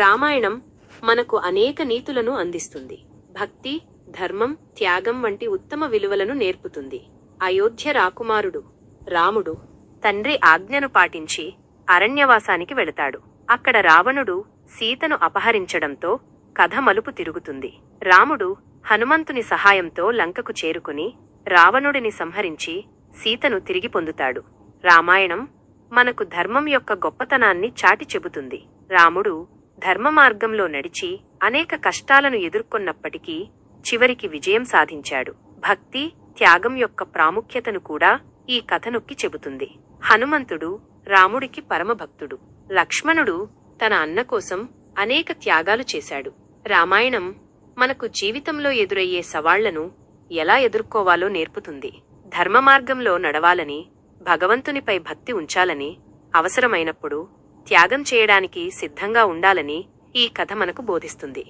రామాయణం మనకు అనేక నీతులను అందిస్తుంది. భక్తి ధర్మం త్యాగం వంటి ఉత్తమ విలువలను నేర్పుతుంది. అయోధ్య రాకుమారుడు రాముడు తండ్రి ఆజ్ఞను పాటించి అరణ్యవాసానికి వెళతాడు. అక్కడ రావణుడు సీతను అపహరించడంతో కథ మలుపు తిరుగుతుంది. రాముడు హనుమంతుని సహాయంతో లంకకు చేరుకుని రావణుడిని సంహరించి సీతను తిరిగి పొందుతాడు. రామాయణం మనకు ధర్మం యొక్క గొప్పతనాన్ని చాటి చెబుతుంది. రాముడు ధర్మ మార్గంలో నడిచి అనేక కష్టాలను ఎదుర్కొన్నప్పటికీ చివరికి విజయం సాధించాడు. భక్తి త్యాగం యొక్క ప్రాముఖ్యతను కూడా ఈ కథ నొక్కి చెబుతుంది. హనుమంతుడు రాముడికి పరమభక్తుడు. లక్ష్మణుడు తన అన్న కోసం అనేక త్యాగాలు చేశాడు. రామాయణం మనకు జీవితంలో ఎదురయ్యే సవాళ్ళను ఎలా ఎదుర్కోవాలో నేర్పుతుంది. ధర్మ మార్గంలో నడవాలని భగవంతునిపై భక్తి ఉంచాలని అవసరమైనప్పుడు త్యాగం చేయడానికి సిద్ధంగా ఉండాలని ఈ కథ మనకు బోధిస్తుంది.